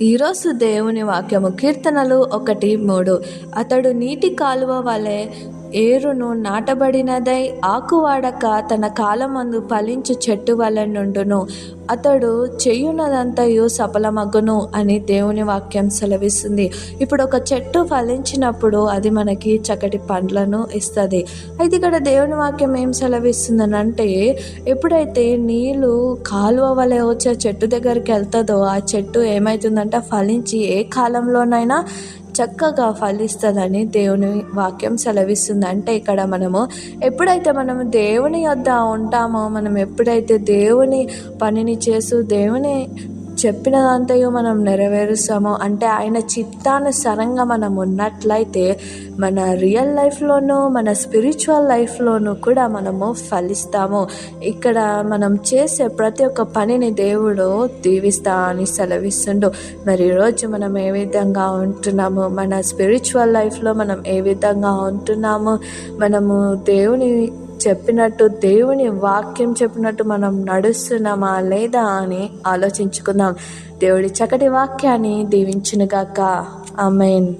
ఈరోజు దేవుని వాక్యము కీర్తనలు ఒకటి మూడు. అతడు నీటి కాలువ వలె ఏరును నాటబడినదై ఆకువాడక తన కాలమందు ఫలించు చెట్టు వలె నుండును అతడు చేయునదంతయు సఫలమగును అని దేవుని వాక్యం సెలవిస్తుంది. ఇప్పుడు ఒక చెట్టు ఫలించినప్పుడు అది మనకి చక్కటి పండ్లను ఇస్తుంది. అయితే ఇక్కడ దేవుని వాక్యం ఏం సెలవిస్తుందని అంటే ఎప్పుడైతే నీళ్ళు కాలువ వలె వచ్చే చెట్టు దగ్గరికి వెళ్తుందో ఆ చెట్టు ఏమవుతుందంటే ఫలించి ఏ కాలంలోనైనా చక్కగా ఫలిస్తుందని దేవుని వాక్యం సెలవిస్తుంది. అంటే ఇక్కడ మనము ఎప్పుడైతే మనము దేవుని యొద్ద ఉంటామో మనం ఎప్పుడైతే దేవుని పనిని చేస్తూ దేవుని చెప్పినదంతయు మనం నెరవేరుస్తామో. అంటే ఆయన చిత్తానుసారంగా మనం ఉన్నట్లయితే మన రియల్ లైఫ్లోనూ మన స్పిరిచువల్ లైఫ్లోనూ కూడా మనము ఫలిస్తాము. ఇక్కడ మనం చేసే ప్రతి ఒక్క పనిని దేవుడు దీవిస్తా అని సెలవిస్తుండు. మరి ఈరోజు మనం ఏ విధంగా ఉంటున్నాము? మన స్పిరిచువల్ లైఫ్లో మనం ఏ విధంగా ఉంటున్నాము? మనము దేవుని చెప్పినట్టు దేవుని వాక్యం చెప్పినట్టు మనం నడుస్తున్నామా లేదా అని ఆలోచించుకుందాం. దేవుడి చక్కటి వాక్యాన్ని దీవించునుగాక ఆమెన్.